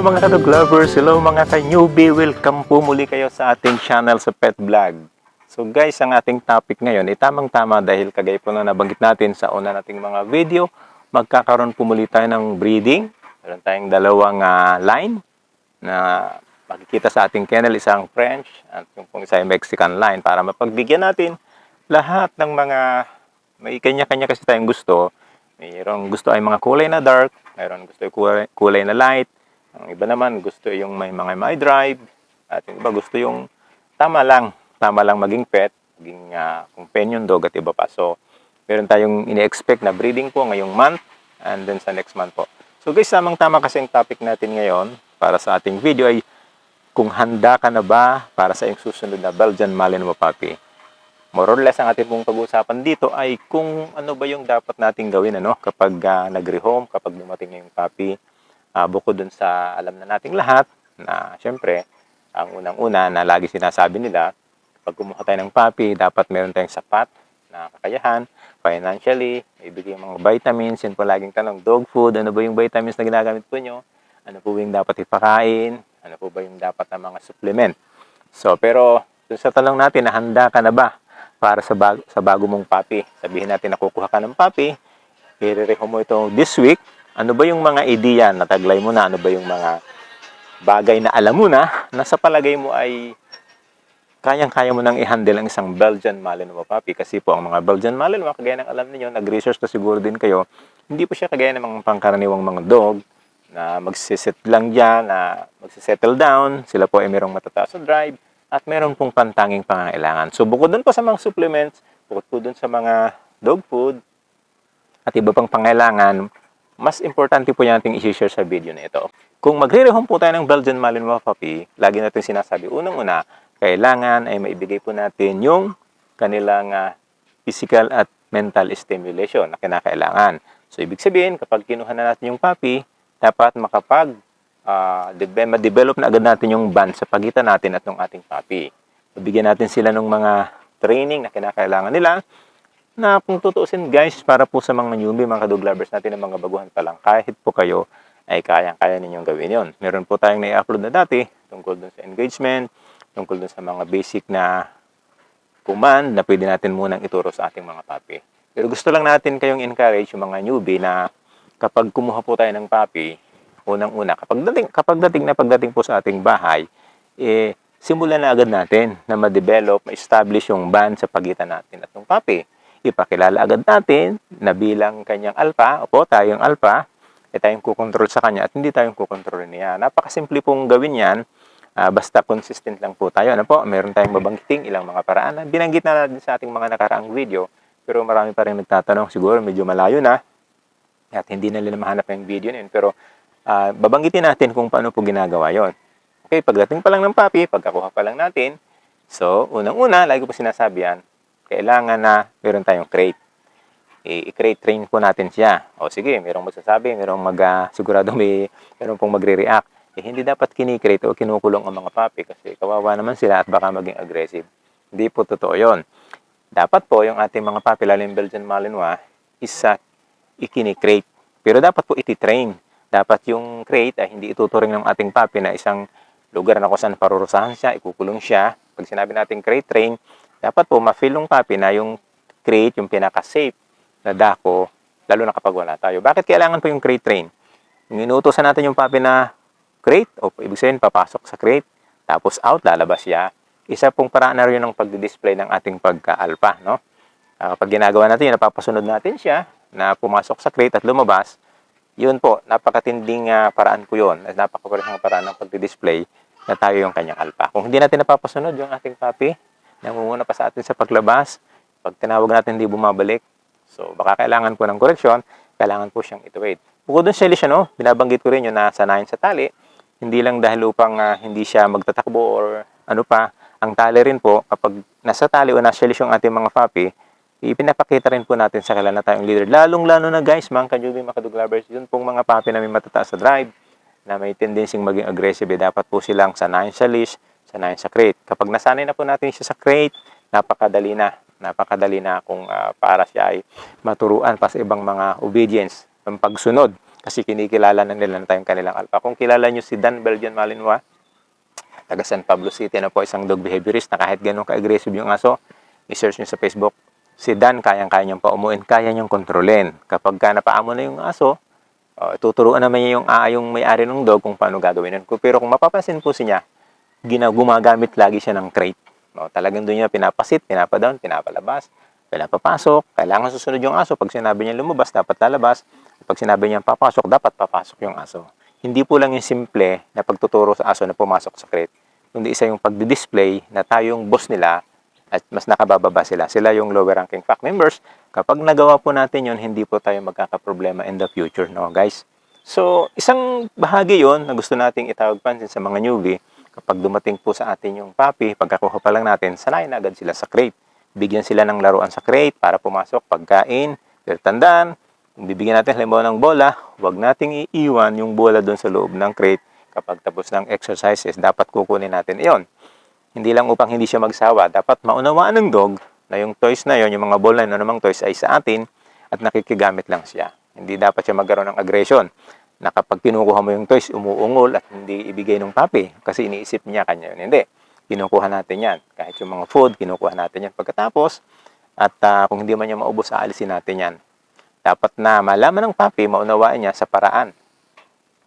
Mga kadog lovers, hello mga ka-newbie, welcome po muli kayo sa ating channel sa Pet Vlog. So guys, ang ating topic ngayon ay tamang-tama dahil kagaya po na nabanggit natin sa una nating mga video, magkakaroon po muli tayo ng breeding. Meron tayong dalawang ah, line na makikita sa ating kennel, isang French at yung pong isa ay Mexican line para mapagbigyan natin lahat ng mga may kanya-kanya kasi tayong gusto. Mayroong gusto ay mga kulay na dark, mayroon gusto ay kulay, kulay na light, ang iba naman gusto yung may mga may drive, at yung iba gusto yung tama lang, tama lang maging pet, maging ah, companion dog at iba pa. So, meron tayong ini-expect na breeding po ngayong month and then sa next month po. So guys, tamang-tama kasi ang topic natin ngayon para sa ating video ay kung handa ka na ba para sa iyong susunod na Belgian Malinois puppy. More or less ang ating pong pag-uusapan dito ay kung ano ba yung dapat nating gawin ano kapag ah, nag-rehome, kapag dumating na yung puppy. Ah, bukod dun sa alam na nating lahat na syempre ang unang-una na lagi sinasabi nila pag kumuha tayo ng puppy, dapat meron tayong sapat na kakayahan financially, ibigay mga vitamins, yun po laging tanong, dog food, ano ba yung vitamins na ginagamit po nyo? Ano po yung dapat ipakain? Ano po ba yung dapat na mga supplement? So, pero dun sa tanong natin, na handa ka na ba para sa, bag, sa bago mong puppy? Sabihin natin nakukuha ka ng puppy, i-reho mo ito this week, ano ba yung mga ideya na taglay mo na? Ano ba yung mga bagay na alam mo na, na sa palagay mo ay kayang-kaya mo nang i-handle ang isang Belgian Malinois puppy kasi po ang mga Belgian Malinois, kagaya ng alam niyo nag-research na siguro din kayo, hindi po siya kagaya ng mga pangkaraniwang mga dog na magsisit lang dyan, na magsisettle down, sila po ay merong matataas na drive, at meron pong pantanging pangangailangan. So bukod dun po sa mga supplements, bukod po dun sa mga dog food, at iba pang pangailangan, mas importante po yan ating i-share sa video na ito. Kung magre-rehome po tayo ng Belgian Malinois puppy, lagi natin sinasabi, unang-una, kailangan ay maibigay po natin yung kanilang ah, physical at mental stimulation na kinakailangan. So, ibig sabihin, kapag kinuha na natin yung puppy, dapat makapag debe- ma-develop na agad natin yung bond sa pagitan natin at ng ating puppy. Bigyan natin sila ng mga training na kinakailangan nila na kung tutuusin guys, para po sa mga newbie, mga dog lovers natin ng mga baguhan pa lang, kahit po kayo ay kayang-kaya ninyong gawin yon. Meron po tayong na-upload na dati tungkol dun sa engagement, tungkol dun sa mga basic na command na pwede natin munang ituro sa ating mga puppy. Pero gusto lang natin kayong encourage yung mga newbie na kapag kumuha po tayo ng puppy, unang-una, kapag dating, kapag dating na pagdating po sa ating bahay, eh, simulan na agad natin na ma-develop, ma-establish yung bond sa pagitan natin at ng puppy. Ipakilala agad natin na bilang kanyang alpha, opo, tayong alpha, eh tayong kukontrol sa kanya at hindi tayong kukontrol niya. Napakasimple pong gawin yan, ah, basta consistent lang po tayo. Ano po, meron tayong babanggiting ilang mga paraan na binanggit na natin sa ating mga nakaraang video, pero marami pa rin nagtatanong, siguro medyo malayo na, at hindi na nila mahanap yung video na yun. Pero ah, babanggitin natin kung paano po ginagawa yon. Okay, pagdating pa lang ng papi, pagkakuha pa lang natin, so unang-una, lagi po sinasabi yan, kailangan na meron tayong crate. I-crate train po natin siya. O sige, merong magsasabi, merong mag, sigurado may, merong pong magre-react. Eh, hindi dapat kinikrate o kinukulong ang mga papi kasi kawawa naman sila at baka maging aggressive. Hindi po totoo yon. Dapat po yung ating mga papi, lalo yung Belgian Malinois, isa ikinikrate. Pero dapat po iti-train. Dapat yung crate ay hindi ituturing ng ating papi na isang lugar na kung saan parurusahan siya, ikukulong siya. Pag sinabi natin crate train, dapat po ma-feel ng papi na yung crate, yung pinaka-safe na dako, lalo na kapag wala tayo. Bakit kailangan po yung crate train? Yung inuutosan natin yung papi na crate, o ibig sabihin, papasok sa crate, tapos out, lalabas siya. Isa pong paraan na rin ng pagdi-display ng ating pagka-alpha, no? Kapag ginagawa natin yun, napapasunod natin siya na pumasok sa crate at lumabas, yun po, napakatinding ah, paraan po yun. At napakaparang paraan ng pagdi-display na tayo yung kanyang alpha. Kung hindi natin napapasunod yung ating papi, namumuna pa sa atin sa paglabas, pag tinawag natin hindi bumabalik, so baka kailangan po ng koreksyon, kailangan po siyang ituwid. Bukod dun, Shelly, siya, no? binabanggit ko rin yun na sanayin sa tali, hindi lang dahil upang ah, hindi siya magtatakbo or ano pa, ang tali rin po, kapag nasa tali o nasa yung ating mga papi, ipinapakita rin po natin sa kanila na tayong leader. Lalong-lalo na guys, mga kajubi, mga kadug lovers, yun pong mga papi na may matataas sa drive, na may tendencying maging aggressive, eh, dapat po silang sanayin sa leash, sanayin sa crate. Kapag nasanay na po natin siya sa crate, napakadali na. Napakadali na kung ah, para siya ay maturuan pa sa ibang mga obedience, ang pagsunod Kasi kinikilala na nila na tayong kanilang alpha. Kung kilala nyo si Dan Belgian Malinois, taga San Pablo City na po isang dog behaviorist na kahit ganun ka-aggressive yung aso, i-search nyo sa Facebook. Si Dan, kayang-kaya niyang paumuin, kaya niyang kontrolin. Kapag ka napaamo na yung aso, uh, tuturuan naman niya yung, uh, yung may-ari ng dog kung paano gagawin yun. Pero kung mapapansin po si niya, gina, gumagamit lagi siya ng crate. No, talagang doon niya pinapasit, pinapadown, pinapalabas, pinapapasok. Kailangan susunod yung aso. Pag sinabi niya lumabas, dapat lalabas. Pag sinabi niya papasok, dapat papasok yung aso. Hindi po lang yung simple na pagtuturo sa aso na pumasok sa crate. Kundi isa yung pagdi-display na tayong boss nila at mas nakabababa sila. Sila yung lower ranking fact members. Kapag nagawa po natin yon hindi po tayo magkakaproblema in the future, no guys? So, isang bahagi yon na gusto nating itawag pansin sa mga newbie. Kapag dumating po sa atin yung puppy, pagkakuha pa lang natin, sanayin agad sila sa crate. Bigyan sila ng laruan sa crate para pumasok, pagkain, pero tandaan, kung bibigyan natin halimbawa ng bola, huwag nating iiwan yung bola doon sa loob ng crate kapag tapos ng exercises. Dapat kukunin natin iyon. Hindi lang upang hindi siya magsawa, dapat maunawaan ng dog na yung toys na yon, yung mga bola na namang toys ay sa atin at nakikigamit lang siya. Hindi dapat siya magkaroon ng aggression na kapag kinukuha mo yung toys, umuungol at hindi ibigay ng papi kasi iniisip niya kanya yun. Hindi. Kinukuha natin yan. Kahit yung mga food, kinukuha natin yan pagkatapos. At ah, kung hindi man niya maubos, aalisin natin yan. Dapat na malaman ng papi, maunawaan niya sa paraan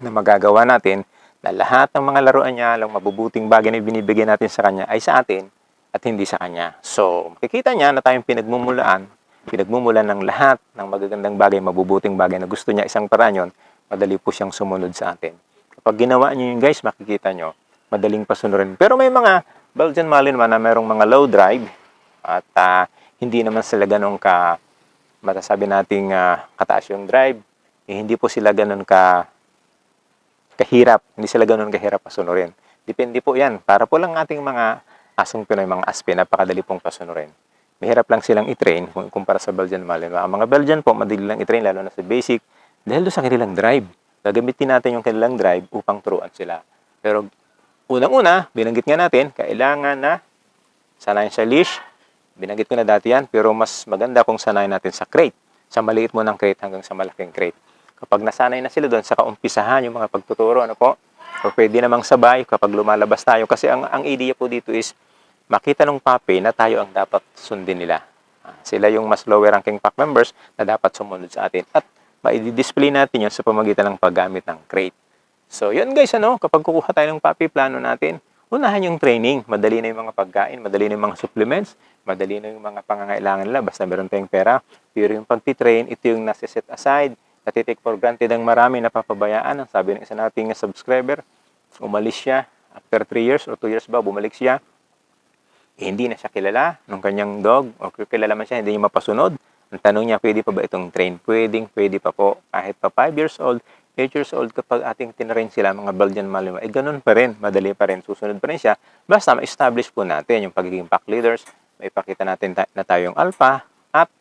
na magagawa natin na lahat ng mga laruan niya, lang mabubuting bagay na binibigay natin sa kanya ay sa atin at hindi sa kanya. So, makikita niya na tayong pinagmumulaan, pinagmumulan ng lahat ng magagandang bagay, mabubuting bagay na gusto niya isang paraan yun, madali po siyang sumunod sa atin. Kapag ginawa niyo yun guys, makikita niyo, madaling pasunurin. Pero may mga Belgian Malinois na merong mga low drive at ah, hindi naman sila ganun ka, matasabi nating ah, kataas yung drive, eh, hindi po sila ganun ka kahirap, hindi sila ganun kahirap pasunurin. Depende po yan. Para po lang ating mga asong Pinoy, mga aspi, napakadali pong pasunurin. Mahirap lang silang i-train kumpara sa Belgian Malinois. Ang mga Belgian po, madali lang i-train, lalo na sa basic, dahil doon sa kanilang drive. Gagamitin natin yung kanilang drive upang turuan sila. Pero unang-una, binanggit nga natin, kailangan na sanayin sa leash. Binanggit ko na dati yan, pero mas maganda kung sanayin natin sa crate. Sa maliit mo ng crate hanggang sa malaking crate. Kapag nasanay na sila doon, sa kaumpisahan yung mga pagtuturo, ano po, o pwede namang sabay kapag lumalabas tayo. Kasi ang, ang idea po dito is, makita ng papi na tayo ang dapat sundin nila. Ah, Sila yung mas lower ranking pack members na dapat sumunod sa atin. At ma-display natin yun sa pamagitan ng paggamit ng crate. So, yun guys, ano, kapag kukuha tayo ng papi, plano natin, unahan yung training. Madali na yung mga pagkain, madali na yung mga supplements, madali na yung mga pangangailangan nila, basta meron tayong pera. Pero yung pagtitrain, ito yung nasa-set aside, natitake for granted ang marami napapabayaan. Ang sabi ng isa nating subscriber, umalis siya after 3 years or 2 years ba, bumalik siya. Eh, hindi na siya kilala ng kanyang dog o kilala man siya, hindi niya mapasunod. Ang tanong niya, pwede pa ba itong train? Pwedeng, pwede pa po. Kahit pa 5 years old, 8 years old, kapag ating tinrain sila, mga Belgian Malinois, eh ganun pa rin, madali pa rin, susunod pa rin siya. Basta ma-establish po natin yung pagiging pack leaders, maipakita natin ta- na tayong alpha, at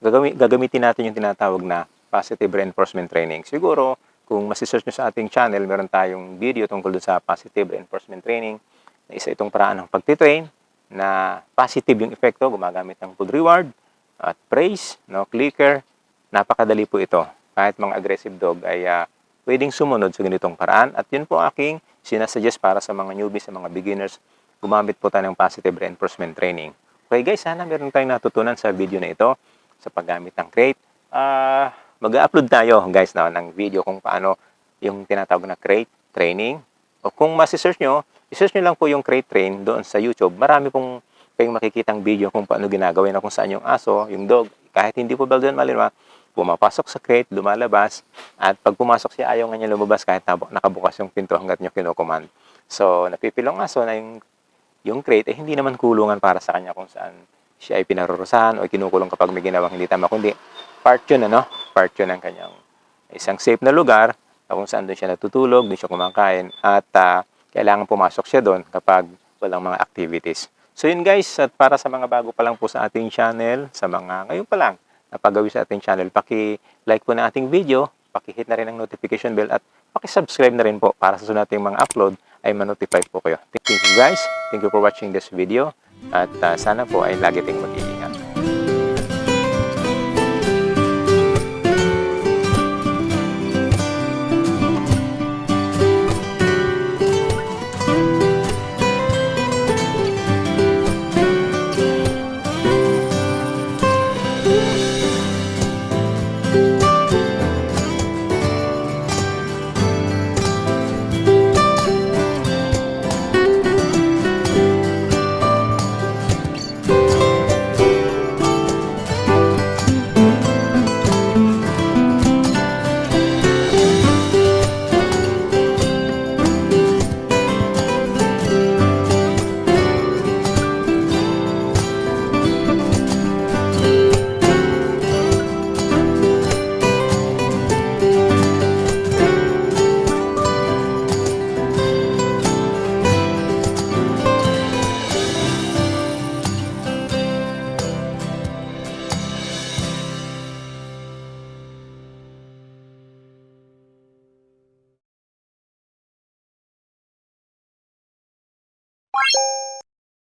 gagami- gagamitin natin yung tinatawag na positive reinforcement training. Siguro, kung masisearch nyo sa ating channel, meron tayong video tungkol sa positive reinforcement training, na isa itong paraan ng pagtitrain, na positive yung epekto, gumagamit ng food reward, at praise, no, clicker, napakadali po ito. Kahit mga aggressive dog ay ah, pwedeng sumunod sa ganitong paraan. At yun po aking sinasuggest para sa mga newbies, sa mga beginners, gumamit po tayo ng positive reinforcement training. Okay guys, sana meron tayong natutunan sa video na ito sa paggamit ng crate. Ah, mag-upload tayo guys na ng video kung paano yung tinatawag na crate training. O kung masisearch nyo, isearch nyo lang po yung crate train doon sa YouTube. Marami pong kayong makikitang video kung paano ginagawin na kung saan yung aso, yung dog, kahit hindi po Belgian Malinois, pumapasok sa crate, lumalabas, at pag pumasok siya, ayaw nga niya lumabas kahit nakabukas yung pinto hanggat nyo kinukuman. So, napipilong aso na yung, yung crate, eh, hindi naman kulungan para sa kanya kung saan siya ay pinarurusahan o kinukulong kapag may ginawang hindi tama, kundi part yun, ano? Part yun ng kanyang isang safe na lugar na kung saan doon siya natutulog, doon siya kumakain, at ah, kailangan pumasok siya doon kapag walang mga activities. So yun guys, at para sa mga bago pa lang po sa ating channel, sa mga ngayon pa lang napagawi sa ating channel, paki-like po na ating video, paki-hit na rin ang notification bell at paki-subscribe na rin po para sa sunod nating mga upload ay ma-notify po kayo. Thank you guys. Thank you for watching this video at ah, sana po ay lagi tayong mag